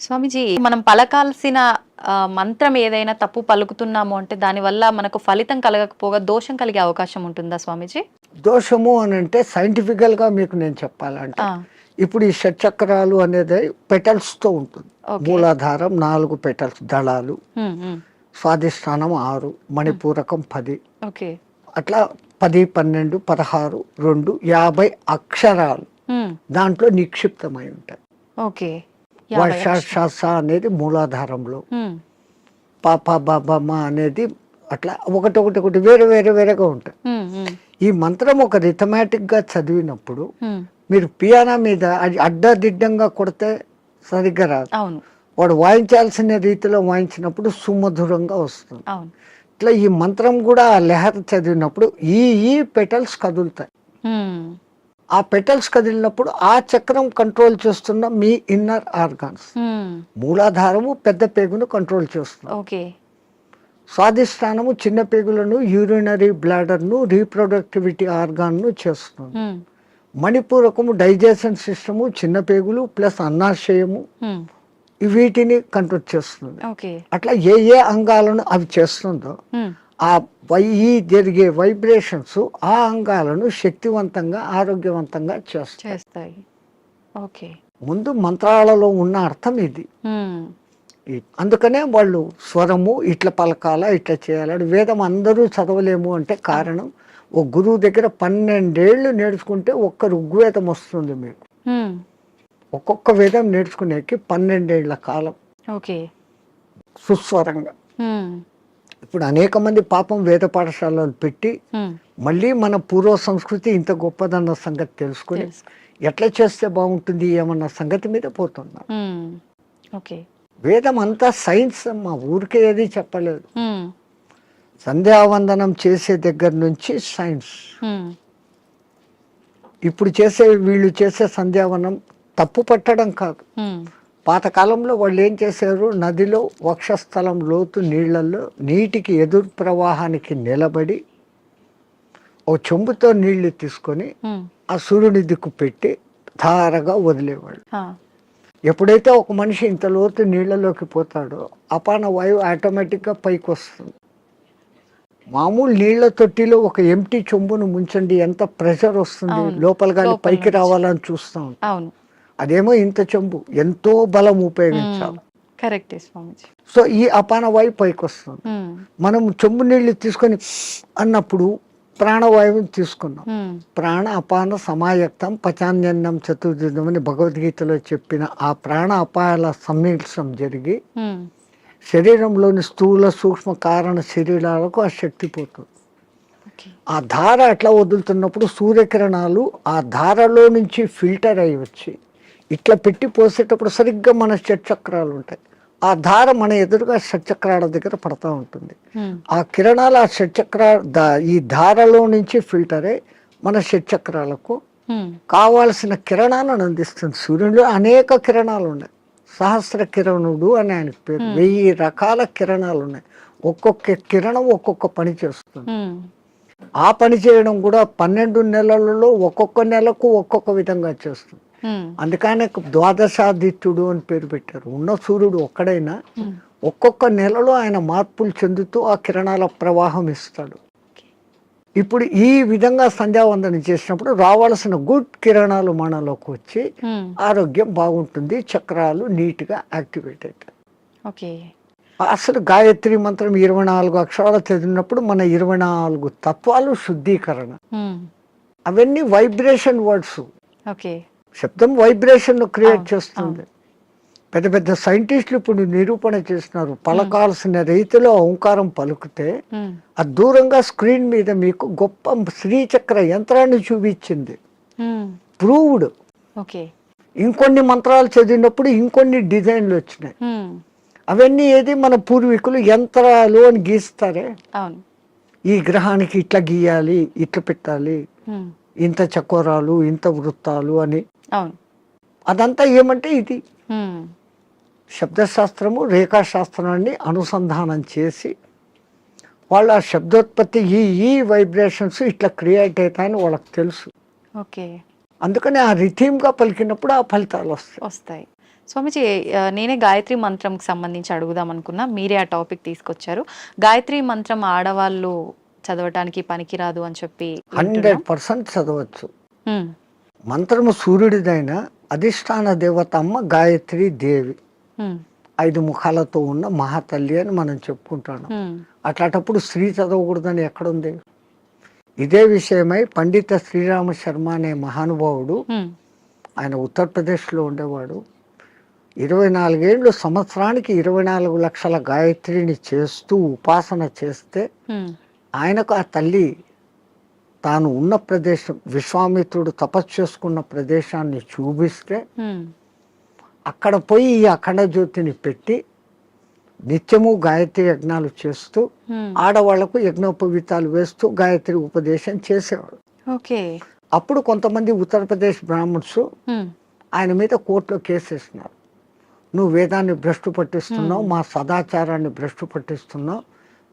స్వామిజీ మనం పలకాల్సిన మంత్రం ఏదైనా తప్పు పలుకుతున్నాము అంటే దానివల్ల మనకు ఫలితం కలగకపోగా దోషం కలిగే అవకాశం ఉంటుందా స్వామిజీ? దోషము అని అంటే scientifical గా మీకు నేను చెప్పాలంటే ఇప్పుడు ఈ షట్చక్రాలు అనేది petals తో ఉంటుంది. మూలాధారం నాలుగు పెటల్స్ దళాలు స్వాధిష్టానం ఆరు మణిపూరకం పది. ఓకే. అట్లా పది పన్నెండు పదహారు రెండు యాభై అక్షరాలు దాంట్లో నిక్షిప్తమై ఉంటాయి. ఓకే. అనేది మూలాధారంలో. పాప బాబమ్మ అనేది అట్లా ఒకటి ఒకటి ఒకటి వేరే వేరే వేరేగా ఉంటాయి. ఈ మంత్రం ఒక rhythmatic గా చదివినప్పుడు మీరు పియానో మీద అది అడ్డదిడ్డంగా కొడితే సరిగ్గా రాదు. వాడు వాయించాల్సిన రీతిలో వాయించినప్పుడు సుమధురంగా వస్తుంది. ఇట్లా ఈ మంత్రం కూడా లెహర్ చదివినప్పుడు ఈ ఈ పెటల్స్ కదులుతాయి. ఆ పెటల్స్ కదిలినప్పుడు ఆ చక్రం కంట్రోల్ చేస్తున్న మీ ఇన్నర్ ఆర్గాన్స్. మూలాధారము పెద్ద పేగును కంట్రోల్ చేస్తుంది. స్వాధిష్టానము చిన్న పేగులను యూరినరీ బ్లాడర్ను రీప్రొడక్టివిటీ ఆర్గాన్ను చేస్తుంది. మణిపూరకము డైజెషన్ సిస్టము చిన్న పేగులు ప్లస్ అన్నాశయము. వీటిని కంట్రోల్ చేస్తుంది. అట్లా ఏ ఏ అంగాలను అవి చేస్తుందో ఆ వై ఈ జరిగే వైబ్రేషన్స్ ఆ అంగాలను శక్తివంతంగా ఆరోగ్యవంతంగా చేస్తాయి. ఓకే. ముందు మంత్రాలలో ఉన్న అర్థం ఇది. అందుకనే వాళ్ళు స్వరము ఇట్లా పలకాల ఇట్లా చేయాలి అని వేదం అందరూ చదవలేము అంటే కారణం ఒక గురువు దగ్గర పన్నెండేళ్ళు నేర్చుకుంటే ఒక్క ఋగ్వేదం వస్తుంది మీకు. ఒక్కొక్క వేదం నేర్చుకునేకి పన్నెండేళ్ళ కాలం. ఓకే. సుస్వరంగా. ఇప్పుడు అనేక మంది పాపం వేద పాఠశాలలు పెట్టి మళ్ళీ మన పూర్వ సంస్కృతి ఇంత గొప్పదన్న సంగతి తెలుసుకుని తెలుసు. ఎట్లా చేస్తే బాగుంటుంది ఏమన్న సంగతి మీద పోతున్నారు ఉమ్, ఓకే. వేదం అంతా సైన్స్ మా ఊరికే ఏది చెప్పలేదు. సంధ్యావందనం చేసే దగ్గర నుంచి సైన్స్. ఇప్పుడు చేసే వీళ్ళు చేసే సంధ్యావనం తప్పు పట్టడం కాదు. పాతకాలంలో వాళ్ళు ఏం చేశారు? నదిలో వక్షస్థలం లోతు నీళ్ళలో నీటికి ఎదురు ప్రవాహానికి నిలబడి ఓ చెంబుతో నీళ్ళు తీసుకొని ఆ సూర్యుని దిక్కు పెట్టి ధారగా వదిలేవాళ్ళు. ఆ, ఎప్పుడైతే ఒక మనిషి ఇంత లోతు నీళ్ళలోకి పోతాడో అపాన వాయువు ఆటోమేటిక్గా పైకి వస్తుంది. మామూలు నీళ్ళ తొట్టిలో ఒక ఎంటీ చెంబును ముంచండి ఎంత ప్రెషర్ వస్తుంది. లోపల లోపల పైకి. రావాలని చూస్తాం అవును. అదేమో ఇంత చెంబు. ఎంతో బలం ఉపయోగించాలి కరెక్టే స్వామిజీ. సో ఈ అపాన వాయువు పైకి వస్తుంది మనం చెంబు నీళ్ళు తీసుకొని అన్నప్పుడు ప్రాణవాయువుని తీసుకున్నాం. ప్రాణ అపాన సమాయక్తం పచాన్యన్నం చతుర్జుదం అని భగవద్గీతలో చెప్పిన ఆ ప్రాణ అపాయాల సమ్మిళనం జరిగి శరీరంలోని స్థూల సూక్ష్మ కారణ శరీరాలకు ఆ శక్తి పోతుంది. ఆ ధార అట్లా వదులుతున్నప్పుడు సూర్యకిరణాలు ఆ ధారలో నుంచి ఫిల్టర్ అయి వచ్చి ఇట్లా పెట్టి పోసేటప్పుడు సరిగ్గా మన షట్చక్రాలు ఉంటాయి ఆ ధార మన ఎదురుగా షట్చక్రాల దగ్గర పడతా ఉంటుంది. ఆ కిరణాలు ఆ షట్చక్ర ఈ ధారలో నుంచి ఫిల్టర్ అయి మన షట్చక్రాలకు కావాల్సిన కిరణాలను అందిస్తుంది. సూర్యుడిలో అనేక కిరణాలు ఉన్నాయి సహస్ర కిరణుడు అని ఆయనకు పేరు. వెయ్యి రకాల కిరణాలు ఉన్నాయి ఒక్కొక్క కిరణం ఒక్కొక్క పని చేస్తుంది. ఆ పని చేయడం కూడా పన్నెండు నెలలలో ఒక్కొక్క నెలకు ఒక్కొక్క విధంగా చేస్తుంది. అందుకనే ద్వాదశాదిత్యుడు అని పేరు పెట్టారు. ఉన్న సూర్యుడు ఒక్కడైనా ఉమ్, ఒక్కొక్క నెలలో ఆయన మార్పులు చెందుతూ ఆ కిరణాల ప్రవాహం ఇస్తాడు. ఇప్పుడు ఈ విధంగా సంధ్యావందనం చేసినప్పుడు రావాల్సిన గుడ్ కిరణాలు మనలోకి వచ్చి ఉమ్, ఆరోగ్యం బాగుంటుంది చక్రాలు నీట్గా యాక్టివేట్ అవుతాయి. ఓకే అసలు గాయత్రి మంత్రం ఇరవై నాలుగు అక్షరాలు చదివినప్పుడు మన ఇరవై నాలుగు తత్వాలు శుద్ధీకరణ. అవన్నీ వైబ్రేషన్ వర్డ్స్. ఓకే శబ్దం వైబ్రేషన్ క్రియేట్ చేస్తుంది. పెద్ద పెద్ద సైంటిస్టులు ఇప్పుడు నిరూపణ చేస్తున్నారు. పలకాల్సిన రీతిలో ఓంకారం పలుకుతే ఆ దూరంగా స్క్రీన్ మీద మీకు గొప్ప శ్రీచక్ర యంత్రాన్ని చూపించింది. ప్రూవ్డ్. ఓకే. ఇంకొన్ని మంత్రాలు చదివినప్పుడు ఇంకొన్ని డిజైన్లు వచ్చినాయి. అవన్నీ ఏది మన పూర్వీకులు యంత్రాలు అని గీస్తారే? ఈ గ్రహానికి ఇట్లా గీయాలి ఇట్లా పెట్టాలి ఇంత చకోరాలు ఇంత వృత్తాలు అని అవును. అదంతా ఏమంటే ఇది. శబ్దశాస్త్రము రేఖాశాస్త్రాన్ని అనుసంధానం చేసి వాళ్ళ శబ్దోత్పత్తి ఈ ఈ వైబ్రేషన్స్ ఇట్లా క్రియేట్ అవుతాయని వాళ్ళకి తెలుసు. ఓకే. అందుకని ఆ రిథీమ్గా పలికినప్పుడు ఆ ఫలితాలు వస్తాయి. వస్తాయి. స్వామిజీ నేనే గాయత్రి మంత్రంకి సంబంధించి అడుగుదాం అనుకున్నా. మీరే ఆ టాపిక్ తీసుకొచ్చారు. గాయత్రి మంత్రం ఆడవాళ్ళు చదవటానికి పనికిరాదు అని చెప్పి హండ్రెడ్ పర్సెంట్ చదవచ్చు. మంత్రము సూర్యుడిదైన అధిష్టాన దేవత అమ్మ గాయత్రి దేవి. ఐదు ముఖాలతో ఉన్న మహాతల్లి అని మనం చెప్పుకుంటున్నాం ఉమ్, అట్లాంటప్పుడు స్త్రీ చదవకూడదని ఎక్కడుంది? ఇదే విషయమై పండిత శ్రీరామ శర్మ అనే మహానుభావుడు ఆయన ఉత్తరప్రదేశ్లో ఉండేవాడు. ఇరవై నాలుగేళ్ళు సంవత్సరానికి ఇరవై నాలుగు లక్షల గాయత్రిని చేస్తూ ఉపాసన చేస్తే ఆయనకు ఆ తల్లి తాను ఉన్న ప్రదేశం విశ్వామిత్రుడు తపస్సు చేసుకున్న ప్రదేశాన్ని చూపిస్తే అక్కడ పోయి ఈ అఖండ జ్యోతిని పెట్టి నిత్యము గాయత్రి యజ్ఞాలు చేస్తూ. ఆడవాళ్ళకు యజ్ఞోపవీతాలు వేస్తూ గాయత్రి ఉపదేశం చేసేవాడు. ఓకే. అప్పుడు కొంతమంది ఉత్తరప్రదేశ్ బ్రాహ్మణ్స్ ఆయన మీద కోర్టులో కేసేసినారు నువ్వు వేదాన్ని భ్రష్టు పట్టిస్తున్నావు మా సదాచారాన్ని భ్రష్టు పట్టిస్తున్నావు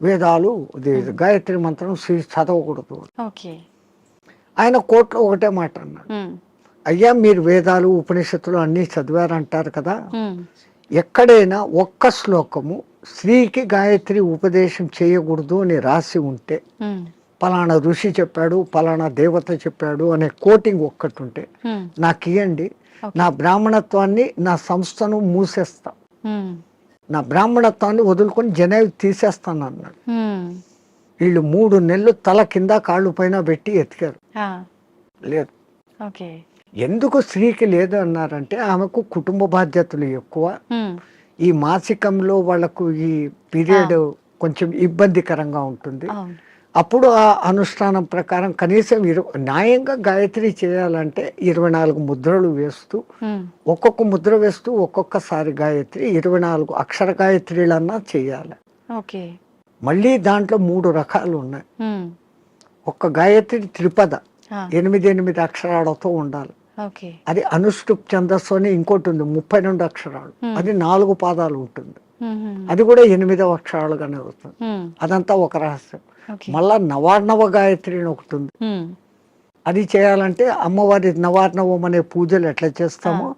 వేదాలు గాయత్రి మంత్రం శ్రీ చదవకూడదు. ఆయన కోర్టులో ఒకటే మాట అన్నాడు. అయ్యా మీరు వేదాలు ఉపనిషత్తులు అన్నీ చదివారంటారు కదా? ఎక్కడైనా ఒక్క శ్లోకము స్త్రీకి గాయత్రి ఉపదేశం చేయకూడదు అని రాసి ఉంటే పలానా ఋషి చెప్పాడు పలానా దేవత చెప్పాడు అనే కోటింగ్ ఒక్కటి ఉంటే నాకు ఇవ్వండి. నా బ్రాహ్మణత్వాన్ని నా సంస్థను మూసేస్తా. నా బ్రాహ్మణత్వాన్ని వదులుకొని జనేవి తీసేస్తాను అన్నాడు ఉమ్, వీళ్ళు మూడు నెలలు తల కింద కాళ్ళు పైన పెట్టి ఎతికారు. లేదు. ఎందుకు స్త్రీకి లేదు అన్నారంటే ఆమెకు కుటుంబ బాధ్యతలు ఎక్కువ. ఉమ్, ఈ మాసికంలో వాళ్ళకు ఈ పీరియడ్ కొంచెం ఇబ్బందికరంగా ఉంటుంది. అప్పుడు ఆ అనుష్ఠానం ప్రకారం కనీసం ఇరవై న్యాయంగా గాయత్రి చేయాలంటే ఇరవై నాలుగు ముద్రలు వేస్తూ ఒక్కొక్క ముద్ర వేస్తూ ఒక్కొక్కసారి గాయత్రి ఇరవై నాలుగు అక్షర గాయత్రిలన్నా చేయాలి. ఓకే. మళ్ళీ దాంట్లో మూడు రకాలు ఉన్నాయి. ఒక్క గాయత్రి త్రిపద ఎనిమిది ఎనిమిది అక్షరాలతో ఉండాలి. అది అనుష్టుప్ ఛందస్సు అని ఇంకోటి ఉంది ముప్పై రెండు అక్షరాలు. అది నాలుగు పాదాలు ఉంటుంది. అది కూడా ఎనిమిదవ అక్షరాలుగానే వస్తుంది. అదంతా ఒక రహస్యం. మళ్ళా నవార్ణవ గాయత్రి అని ఒకటి ఉంది. అది చేయాలంటే అమ్మవారి నవార్ణవం అనే పూజలు ఎట్లా చేస్తామో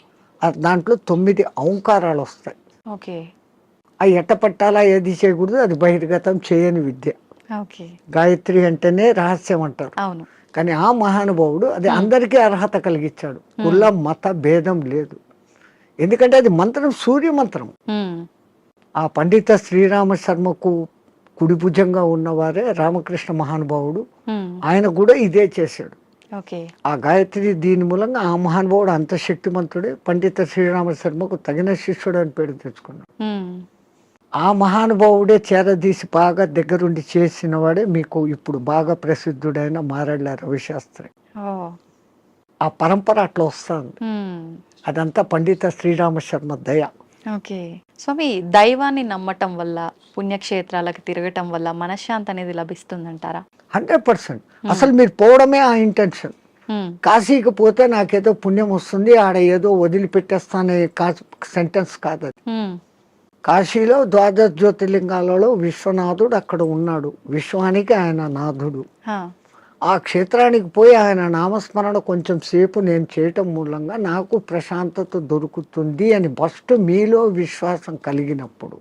దాంట్లో తొమ్మిది ఔంకారాలు వస్తాయి. ఓకే. అవి ఎట్ట పట్టాలా ఏది చేయకూడదు అది బహిర్గతం చేయని విద్య. గాయత్రి అంటేనే రహస్యం అంటారు. కానీ ఆ మహానుభావుడు అది అందరికీ అర్హత కలిగించాడు కుల మత భేదం లేదు. ఎందుకంటే అది మంత్రం సూర్య మంత్రం ఆ పండిత శ్రీరామ శర్మకు కుడి భుజంగా ఉన్నవారే రామకృష్ణ మహానుభావుడు. ఉమ్, ఆయన కూడా ఇదే చేశాడు. ఆ గాయత్రి దీని మూలంగా ఆ మహానుభావుడు అంత శక్తిమంతుడే. పండిత శ్రీరామ శర్మకు తగిన శిష్యుడు అని పేరు తెచ్చుకున్నాడు. ఉమ్, ఆ మహానుభావుడే చేరదీసి బాగా దగ్గరుండి చేసిన వాడే మీకు ఇప్పుడు బాగా ప్రసిద్ధుడైన మారళ్ళ రవిశాస్త్రి. ఓ ఆ పరంపర అట్లా వస్తుంది. ఉమ్, అదంతా పండిత శ్రీరామ శర్మ దయ. ఓకే. స్వామి దైవాన్ని నమ్మటం వల్ల పుణ్యక్షేత్రాలకు తిరగటం వల్ల మనశ్శాంతి అనేది లభిస్తుందంటారా? Hundred percent. అసలు మీరు పోవడమే ఆ ఇంటెన్షన్. ఉమ్, కాశీకి పోతే నాకేదో పుణ్యం వస్తుంది ఆడ ఏదో వదిలిపెట్టేస్తానే సెంటెన్స్ కాదు అది ఉమ్, కాశీలో ద్వాదశ జ్యోతిర్లింగాలలో విశ్వనాథుడు అక్కడ ఉన్నాడు. విశ్వానికి ఆయన నాథుడు. ఆ క్షేత్రానికి పోయి ఆయన నామస్మరణ కొంచెం సేపు నేను చేయటం మూలంగా నాకు ప్రశాంతత దొరుకుతుంది అని ఫస్ట్ మీలో విశ్వాసం కలిగినప్పుడు.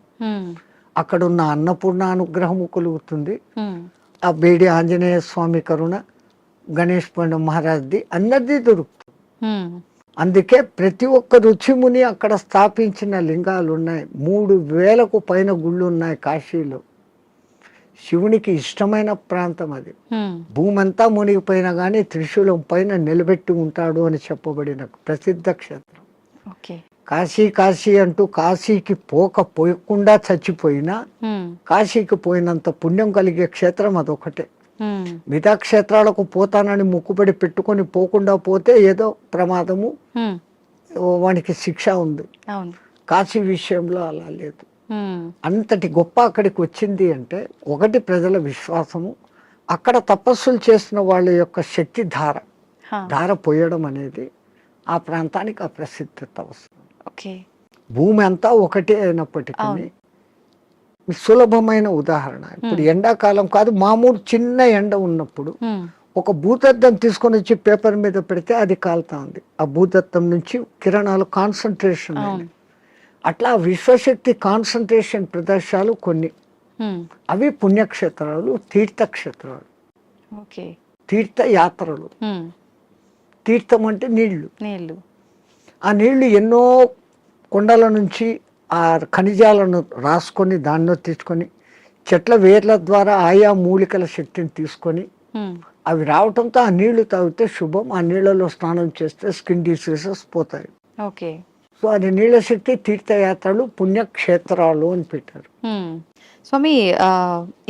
అక్కడున్న అన్నపూర్ణ అనుగ్రహము కలుగుతుంది. ఆ బేడి ఆంజనేయ స్వామి కరుణ గణేష్ పండ మహారాజ్ది అందరిది దొరుకుతుంది. అందుకే ప్రతి ఒక్క రుచిముని అక్కడ స్థాపించిన లింగాలు ఉన్నాయి మూడు వేలకు పైన గుళ్ళు ఉన్నాయి కాశీలో. శివునికి ఇష్టమైన ప్రాంతం అది. ఉమ్, భూమి అంతా మునిగిపోయినా కానీ త్రిశూలం పైన నిలబెట్టి ఉంటాడు అని చెప్పబడిన ప్రసిద్ధ క్షేత్రం. కాశీ కాశీ అంటూ కాశీకి పోక పోయకుండా చచ్చిపోయినా కాశీకి పోయినంత పుణ్యం కలిగే క్షేత్రం అదొకటే. మిగతా క్షేత్రాలకు పోతానని ముక్కుబడి పెట్టుకొని పోకుండా పోతే ఏదో ప్రమాదము వానికి శిక్ష ఉంది. కాశీ విషయంలో అలా లేదు. అంతటి గొప్ప అక్కడికి వచ్చింది అంటే ఒకటి ప్రజల విశ్వాసము అక్కడ తపస్సులు చేసిన వాళ్ళ యొక్క శక్తి ధార. ధార పోయడం అనేది ఆ ప్రాంతానికి ఆ ప్రసిద్ధత వస్తుంది ఓకే. భూమి అంతా ఒకటే అయినప్పటికీ. సులభమైన ఉదాహరణ. ఇప్పుడు ఎండాకాలం కాదు మామూలు చిన్న ఎండ ఉన్నప్పుడు ఒక భూతద్దం తీసుకొని వచ్చి పేపర్ మీద పెడితే అది కాలుతా ఉంది. ఆ భూతద్దం నుంచి కిరణాలు కాన్సన్ట్రేషన్ అవును. అట్లా విశ్వశక్తి కాన్సన్ట్రేషన్ ప్రదేశాలు కొన్ని. అవి పుణ్యక్షేత్రాలు తీర్థక్షేత్రాలు. ఓకే. తీర్థయాత్రలు. తీర్థం అంటే నీళ్ళు నీళ్ళు. ఆ నీళ్ళు ఎన్నో కొండల నుంచి ఆ ఖనిజాలను రాసుకొని దానిలో తీసుకొని చెట్ల వేర్ల ద్వారా ఆయా మూలికల శక్తిని తీసుకొని అవి రావటంతో ఆ నీళ్ళు తాగితే శుభం ఆ నీళ్ళలో స్నానం చేస్తే స్కిన్ డిసీజెస్ పోతాయి. ఓకే. సో అది నీళ్ళ శక్తి తీర్థయాత్రలు పుణ్యక్షేత్రాలు అని పెట్టారు. స్వామి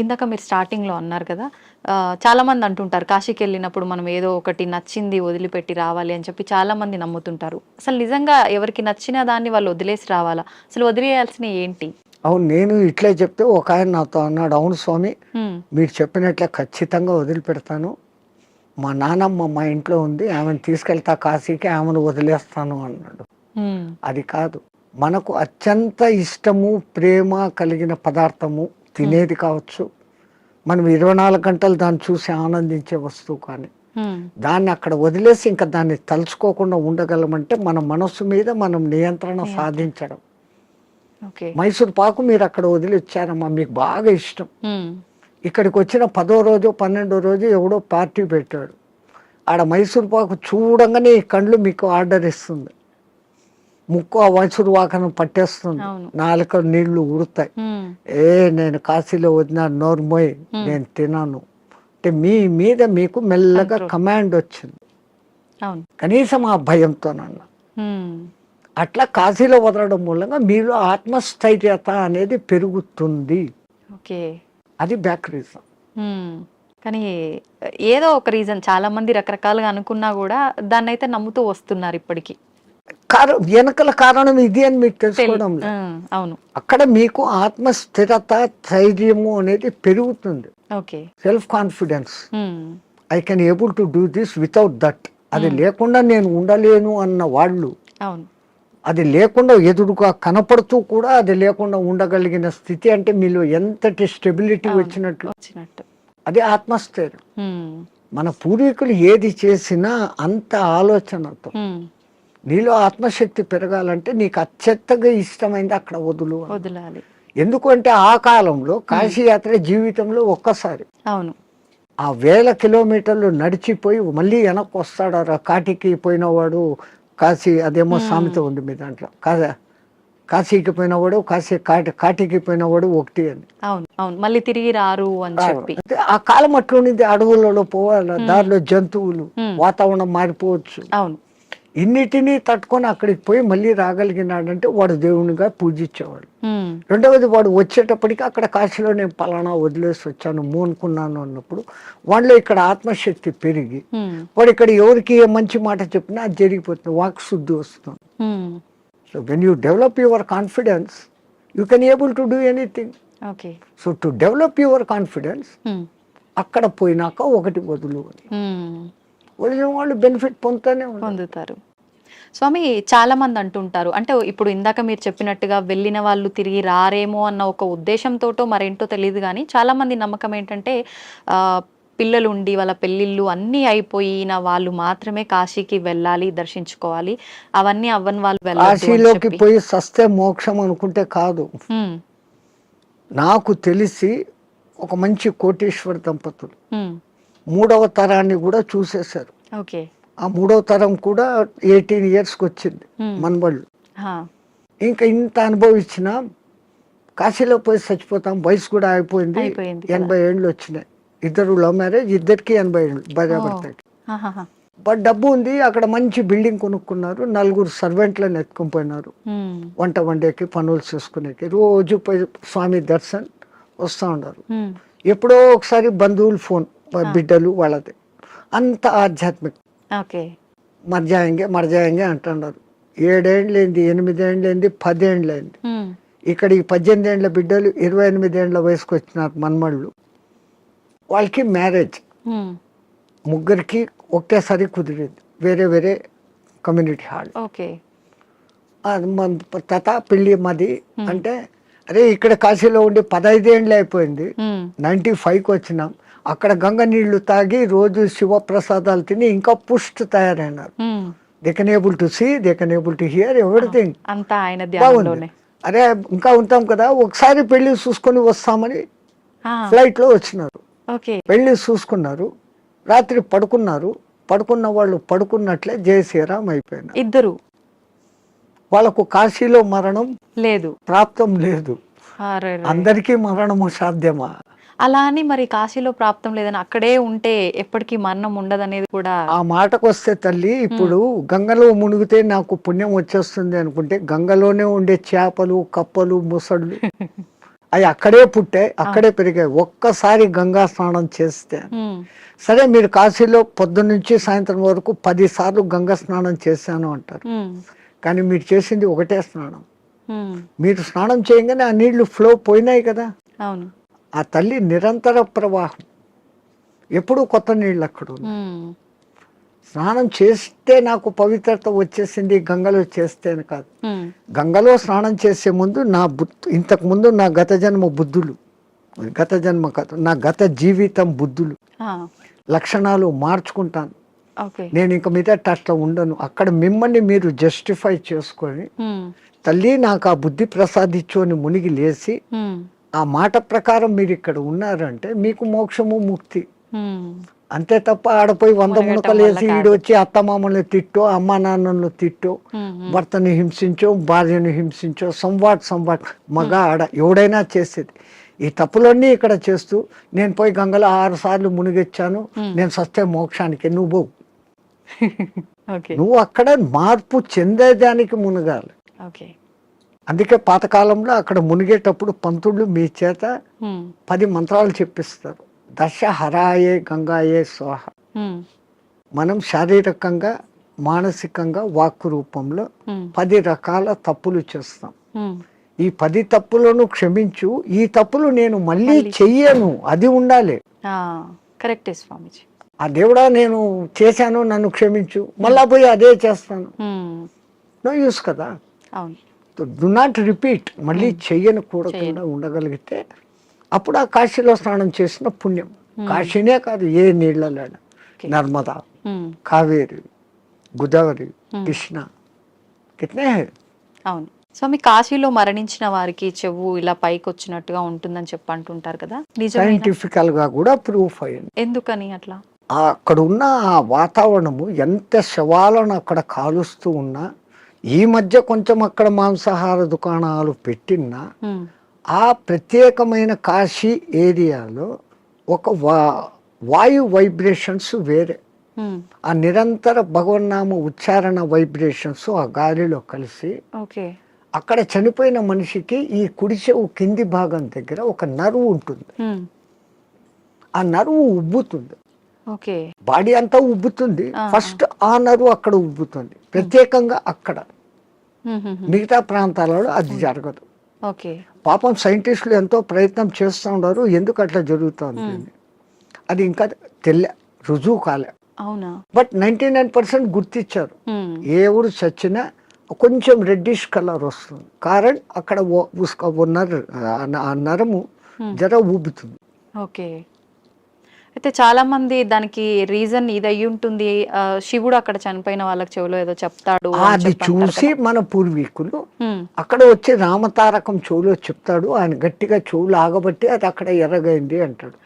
ఇందాక మీరు స్టార్టింగ్లో అన్నారు కదా ఆ, చాలా మంది అంటుంటారు కాశీకి వెళ్ళినప్పుడు మనం ఏదో ఒకటి నచ్చింది వదిలిపెట్టి రావాలి అని చెప్పి చాలా మంది నమ్ముతుంటారు. అసలు నిజంగా ఎవరికి నచ్చిన దాన్ని వాళ్ళు వదిలేసి రావాలా? అసలు వదిలేయాల్సిన ఏంటి? అవును నేను ఇట్లే చెప్తే ఒక ఆయన నాతో అన్నాడు అవును స్వామి మీరు చెప్పినట్లే ఖచ్చితంగా వదిలిపెడతాను. మా నానమ్మ మా ఇంట్లో ఉంది ఆమెను తీసుకెళ్తా కాశీకి ఆమెను వదిలేస్తాను అన్నాడు. అది కాదు. మనకు అత్యంత ఇష్టము ప్రేమ కలిగిన పదార్థము తినేది కావచ్చు. మనం ఇరవై నాలుగు గంటలు దాన్ని చూసి ఆనందించే వస్తువు కానీ దాన్ని అక్కడ వదిలేసి ఇంకా దాన్ని తలుచుకోకుండా ఉండగలమంటే మన మనస్సు మీద మనం నియంత్రణ సాధించడం. మైసూర్ పాకు మీరు అక్కడ వదిలి వచ్చారమ్మా మీకు బాగా ఇష్టం. ఉమ్, ఇక్కడికి వచ్చిన పదో రోజు పన్నెండో రోజు ఎవడో పార్టీ పెట్టాడు. ఆడ మైసూర్ పాకు చూడంగానే ఈ కళ్ళు మీకు ఆర్డర్ ఇస్తుంది. ముక్కు ఆ మైసూర్ పాకను పట్టేస్తుంది. నాలుక నీళ్ళు ఉడతాయి ఏ నేను కాశీలో వదిన నోర్మోయ్ నేను తినాను. అంటే మీ మీద మీకు మెల్లగా. కమాండ్ వచ్చింది. కనీసం ఆ భయంతోనన్నా. ఉమ్, అట్లా కాశీలో వదలడం మూలంగా మీలో ఆత్మస్థైర్యత అనేది పెరుగుతుంది. ఓకే. అది బ్యాక్ రీజన్. కానీ ఏదో ఒక రీజన్. చాలా మంది రకరకాలుగా అనుకున్నా కూడా దాన్ని అయితే నమ్ముతూ వస్తున్నారు ఇప్పటికి. కారణం వెనకల కారణం ఇది అని మీకు తెలుసుకోవడం లేదు. అవును. అక్కడ మీకు ఆత్మ స్థిరత ధైర్యము అనేది పెరుగుతుంది. Okay. Self confidence I can able to do this without that అది లేకుండా నేను ఉండలేను అన్న వాళ్ళు అవును. అది లేకుండా ఎదురుగా కనపడుతూ కూడా అది లేకుండా ఉండగలిగిన స్థితి అంటే మీలో ఎంతటి స్టెబిలిటీ వచ్చినట్లు? వచ్చినట్టు. అది ఆత్మస్థైర్యం. మన పూర్వీకులు ఏది చేసినా అంత ఆలోచనతో. నీలో ఆత్మశక్తి పెరగాలంటే నీకు అత్యంతగా ఇష్టమైంది అక్కడ వదులు. వదలాలి. ఎందుకంటే ఆ కాలంలో కాశీయాత్ర జీవితంలో ఒక్కసారి. అవును. ఆ వేల కిలోమీటర్లు నడిచిపోయి మళ్ళీ వెనక్కి వస్తాడు కాటికి పోయినవాడు కాశీ అదేమో సామెత ఉంది మీ దాంట్లో. కాదా కాశీకి పోయినవాడు కాశీ కాటి కాటికి పోయినవాడు ఒకటి అని. అవును అవును. మళ్ళీ తిరిగి రారు అని చెప్పి. ఆ కాలం అట్లుండింది అడవులలో పోవాలి దారిలో జంతువులు. వాతావరణం మారిపోవచ్చు. అవును. ఇన్నిటినీ తట్టుకొని అక్కడికి పోయి మళ్ళీ రాగలిగినాడంటే వాడు దేవునిగా పూజించేవాడు. రెండవది వాడు వచ్చేటప్పటికి అక్కడ కాశీలో నేను పలానా వదిలేసి వచ్చాను మూనుకున్నాను అన్నప్పుడు వాళ్ళలో ఇక్కడ ఆత్మశక్తి పెరిగి వాడు ఇక్కడ ఎవరికి ఏ మంచి మాట చెప్పినా అది జరిగిపోతుంది వాక్ శుద్ధి వస్తుంది. So when you develop your confidence you can able to do anything so to develop your confidence అక్కడ పోయినాక ఒకటి వదులు అని వదిలిన వాళ్ళు బెనిఫిట్ పొందుతూనే పొందుతారు. స్వామి చాలా మంది అంటుంటారు. అంటే ఇప్పుడు ఇందాక మీరు చెప్పినట్టుగా వెళ్ళిన వాళ్ళు తిరిగి రారేమో అన్న ఒక ఉద్దేశంతోటో మరేంటో తెలియదు కానీ చాలా మంది నమ్మకం ఏంటంటే పిల్లలు ఉండి వాళ్ళ పెళ్ళిళ్ళు అన్నీ అయిపోయిన వాళ్ళు మాత్రమే కాశీకి వెళ్ళాలి దర్శించుకోవాలి. అవన్నీ అవ్వని వాళ్ళు కాశీలోకి. పోయి సస్తే మోక్షం అనుకుంటే కాదు. నాకు తెలిసి ఒక మంచి కోటేశ్వర దంపతులు. మూడవ తరాన్ని కూడా చూసేశారు. ఓకే. ఆ మూడవ తరం కూడా ఎయిటీన్ ఇయర్స్కి వచ్చింది మనవాళ్ళు ఇంకా ఇంత అనుభవించిన కాశీలో పోయి చచ్చిపోతాం వయసు కూడా అయిపోయింది. ఎనభై ఏళ్ళు వచ్చినాయి. ఇద్దరు లవ్ మ్యారేజ్ ఇద్దరికి ఎనభై ఏళ్ళు. భర్తకి ఆహాహా. బట్ డబ్బు ఉంది అక్కడ మంచి బిల్డింగ్ కొనుక్కున్నారు నలుగురు సర్వెంట్లను ఎత్తుకొని పోయినారు. వంట వండేకి పనులు చేసుకునేకి. రోజు పోయి స్వామి దర్శన్ వస్తూ ఉన్నారు. ఎప్పుడో ఒకసారి బంధువులు ఫోన్. బిడ్డలు వాళ్ళది. అంత ఆధ్యాత్మిక. ఓకే. మర్జాయంగే మర్జాయంగే అంటున్నారు. ఏడేండ్లేంది ఎనిమిదేండ్లేంది పదేండ్లేంది. ఇక్కడ ఈ పద్దెనిమిది ఏండ్ల బిడ్డలు ఇరవై ఎనిమిది ఏండ్ల వయసుకు వచ్చినారు మన్మళ్ళు. వాళ్ళకి మ్యారేజ్. ముగ్గురికి ఒకేసారి కుదిరింది. వేరే వేరే కమ్యూనిటీ హాల్. ఓకే. తత పెళ్ళి మాది అంటే అరే ఇక్కడ కాశీలో ఉండి పదైదేండ్లు అయిపోయింది. ఉమ్, నైంటీ ఫైవ్కి వచ్చినాం. అక్కడ గంగ నీళ్ళు తాగి రోజు శివప్రసాదాలు తిని ఇంకా పుష్ట్ తయారైనారు. They can able to see they can able to hear everything అంతా ఆయన అరే ఇంకా ఉంటాం కదా ఒకసారి పెళ్ళి చూసుకొని వస్తామని ఫ్లైట్లో వచ్చినారు. పెళ్ళి చూసుకున్నారు రాత్రి పడుకున్నారు. పడుకున్న వాళ్ళు పడుకున్నట్లే జయ శ్రీరామ్ అయిపోయినారు. ఇద్దరు. వాళ్ళకు కాశీలో మరణం లేదు. ప్రాప్తం లేదు. అందరికీ మరణము సాధ్యమా? అలా అని మరి కాశీలో ప్రాప్తం లేదని అక్కడే ఉంటే ఎప్పటికీ మరణం ఉండదనేది కూడా ఆ మాటకు వస్తే తల్లి ఇప్పుడు గంగలో మునిగితే నాకు పుణ్యం వచ్చేస్తుంది అనుకుంటే గంగలోనే ఉండే చేపలు కప్పలు ముసళ్ళు అవి అక్కడే పుట్టాయి అక్కడే పెరిగాయి. ఒక్కసారి గంగా స్నానం చేస్తే సరే మీరు కాశీలో పొద్దున్న నుంచి సాయంత్రం వరకు పది సార్లు గంగా స్నానం చేశాను అంటారు. కానీ మీరు చేసింది ఒకటే స్నానం. మీరు స్నానం చేయగానే ఆ నీళ్ళు ఫ్లో పోయినాయి కదా. అవును. ఆ తల్లి నిరంతర ప్రవాహం. ఎప్పుడూ కొత్త నీళ్ళు అక్కడ స్నానం చేస్తే నాకు పవిత్రత వచ్చేసింది గంగలో చేస్తే కాదు. గంగలో స్నానం చేసే ముందు నా బుద్ధు ఇంతకు ముందు నా గత జన్మ బుద్ధులు. గత జన్మ కాదు నా గత జీవితం బుద్ధులు. లక్షణాలు మార్చుకుంటాను. నేను ఇంక మీద అట్లా ఉండను. అక్కడ మిమ్మల్ని మీరు జస్టిఫై చేసుకొని తల్లి నాకు ఆ బుద్ధి ప్రసాదించు అని మునిగి లేచి ఆ మాట ప్రకారం మీరు ఇక్కడ ఉన్నారంటే మీకు మోక్షము ముక్తి. అంతే తప్ప ఆడపోయి వంద మునగటం మునకలు వల్ల వేసి ఈడొచ్చి అత్తమామల్ని తిట్టో అమ్మ నాన్నలను తిట్టో భర్తని హింసించో భార్యను హింసించో సంవాట్ సంవాట్ మగ ఆడ ఎవడైనా చేసేది. ఈ తప్పులన్నీ ఇక్కడ చేస్తూ నేను పోయి గంగలో ఆరు సార్లు మునిగొచ్చాను. నేను సస్తే మోక్షానికి నువ్వు నువ్వు అక్కడ మార్పు చెందేదానికి మునగాలి. ఓకే అందుకే పాతకాలంలో అక్కడ మునిగేటప్పుడు పంతుళ్ళు మీ చేత ఉమ్, పది మంత్రాలు చెప్పిస్తారు. దశ హరాయే గంగాయే స్వాహ. ఉమ్, మనం శారీరకంగా మానసికంగా వాక్కు రూపంలో ఉమ్, పది రకాల తప్పులు చేస్తాం. ఈ పది తప్పులను క్షమించు. ఈ తప్పులు నేను మళ్ళీ చెయ్యను. అది ఉండాలి. కరెక్టే స్వామీజీ. ఆ దేవుడా నేను చేశాను నన్ను క్షమించు. మళ్ళా పోయి అదే చేస్తాను. నో యూస్ కదా. అవును. డు నాట్ రిపీట్ మళ్ళీ చెయ్యను కూడకుండా ఉండగలిగితే అప్పుడు ఆ కాశీలో స్నానం చేసిన పుణ్యం. కాశీనే కాదు ఏ నీళ్ళలో. నర్మదా కావేరి గోదావరి కృష్ణ కితనే హై. అవును. స్వామి కాశీలో మరణించిన వారికి చెవు ఇలా పైకి వచ్చినట్టుగా ఉంటుందని చెప్పి అంటుంటారు కదా. సైంటిఫికల్గా కూడా ప్రూఫ్ అయింది ఎందుకని అట్లా? అక్కడ ఉన్న ఆ వాతావరణము ఎంత శవాలను అక్కడ కాలుస్తూ ఉన్నా ఈ మధ్య కొంచెం అక్కడ మాంసాహార దుకాణాలు పెట్టినా ఆ ప్రత్యేకమైన కాశీ ఏరియాలో ఒక వా వాయు వైబ్రేషన్స్ వేరే. ఆ నిరంతర భగవన్నామ ఉచ్చారణ వైబ్రేషన్స్ ఆ గాలిలో కలిసి అక్కడ చనిపోయిన మనిషికి ఈ కుడి చెవు కింది భాగం దగ్గర ఒక నరువు ఉంటుంది. ఆ నరువు ఉబ్బుతుంది. బాడీ అంతా ఉబ్బుతుంది. ఫస్ట్ ఆ. నరువు అక్కడ ఉబ్బుతుంది. ప్రత్యేకంగా అక్కడ. మిగతా ప్రాంతాలలో అది జరగదు. పాపం సైంటిస్టులు ఎంతో ప్రయత్నం చేస్తూ ఉన్నారు. ఎందుకు అట్లా జరుగుతుంది. అది ఇంకా తెల్ల రుజువు కాలే. అవునా? బట్ నైంటీ నైన్ పర్సెంట్ గుర్తించారు ఏ ఊరు చచ్చినా కొంచెం రెడ్డిష్ కలర్ వస్తుంది. కారణ్ అక్కడ ఉస్క- ఓ నర నరము జర ఊబుతుంది. ఓకే. అయితే చాలా మంది దానికి రీజన్ ఇది అయి ఉంటుంది శివుడు అక్కడ చనిపోయిన వాళ్ళకి చెవిలో ఏదో చెప్తాడు అది చూసి మన పూర్వీకులు అక్కడ వచ్చి రామతారకం చెవులో చెప్తాడు. ఆయన గట్టిగా చెవులు ఆగబట్టి అది అక్కడ ఎర్రగైంది అంటాడు.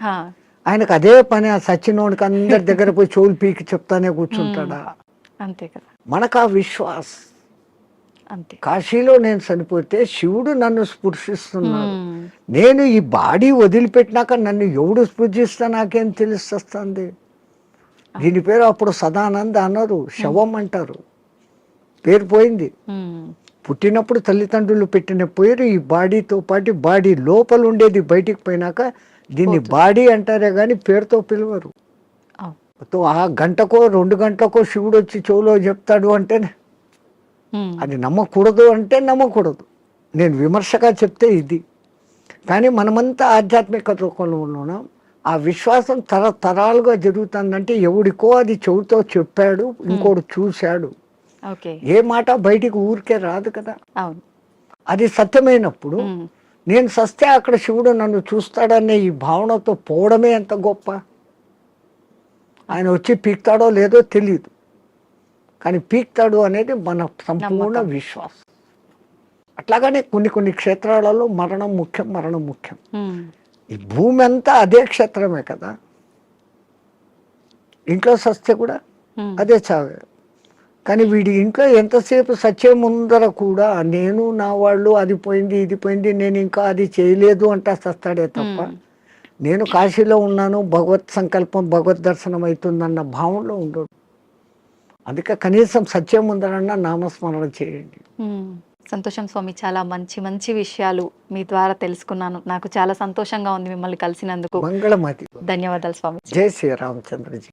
ఆయనకు అదే పని ఆ సచ్చినోడికి అందరి దగ్గర పోయి చెవులు పీకి చెప్తానే కూర్చుంటాడా? అంతే కదా. మనకు ఆ విశ్వాస్. అంతే. కాశీలో నేను చనిపోతే శివుడు నన్ను స్పృశిస్తున్నాడు. నేను ఈ బాడీ వదిలిపెట్టినాక నన్ను ఎవడు స్పృశిస్తా నాకేం తెలుస్తుంది దీని పేరు అప్పుడు సదానంద అన్నారు శవం అంటారు. పేరు పోయింది. పుట్టినప్పుడు తల్లిదండ్రులు పెట్టిన పేరు ఈ బాడీతో పాటు బాడీ లోపల ఉండేది బయటికి పోయినాక దీన్ని బాడీ అంటారే కానీ పేరుతో పిలవరు. ఆ గంటకో రెండు గంటలకో శివుడు వచ్చి చెవులో చెప్తాడు అంటే అది నమ్మకూడదు అంటే నమ్మకూడదు. నేను విమర్శగా చెప్తే ఇది. కానీ మనమంతా ఆధ్యాత్మిక రూపంలో ఉన్నాం. ఆ విశ్వాసం తరతరాలుగా జరుగుతుందంటే ఎవడికో అది చెవుతో చెప్పాడు ఇంకోడు చూశాడు. ఏ మాట బయటికి ఊరికే రాదు కదా. అది సత్యమైనప్పుడు నేను సస్తే అక్కడ శివుడు నన్ను చూస్తాడనే ఈ భావనతో పోవడమే ఎంత గొప్ప? ఆయన వచ్చి పీక్తాడో లేదో తెలియదు కానీ పీక్తాడు అనేది మన సంపూర్ణ. విశ్వాసం. అట్లాగనే కొన్ని కొన్ని క్షేత్రాలలో మరణం ముఖ్యం మరణం ముఖ్యం. ఈ భూమి అంతా అదే క్షేత్రమే కదా. ఇంట్లో సస్తే కూడా అదే చావే. కానీ వీడి ఇంట్లో ఎంతసేపు సత్యం ముందర కూడా నేను నా వాళ్ళు అది పోయింది ఇది పోయింది నేను ఇంకా అది చేయలేదు అంటా సస్తాడే తప్ప. నేను కాశీలో ఉన్నాను భగవత్ సంకల్పం భగవత్ దర్శనం అవుతుందన్న భావంలో ఉండడు. అందుకే కనీసం సత్యం ముందరన్నా నామస్మరణ చేయండి. సంతోషం స్వామి చాలా మంచి మంచి విషయాలు మీ ద్వారా తెలుసుకున్నాను. నాకు చాలా సంతోషంగా ఉంది మిమ్మల్ని కలిసినందుకు. మంగళమతి ధన్యవాదాలు స్వామి. జై శ్రీరామచంద్రజీ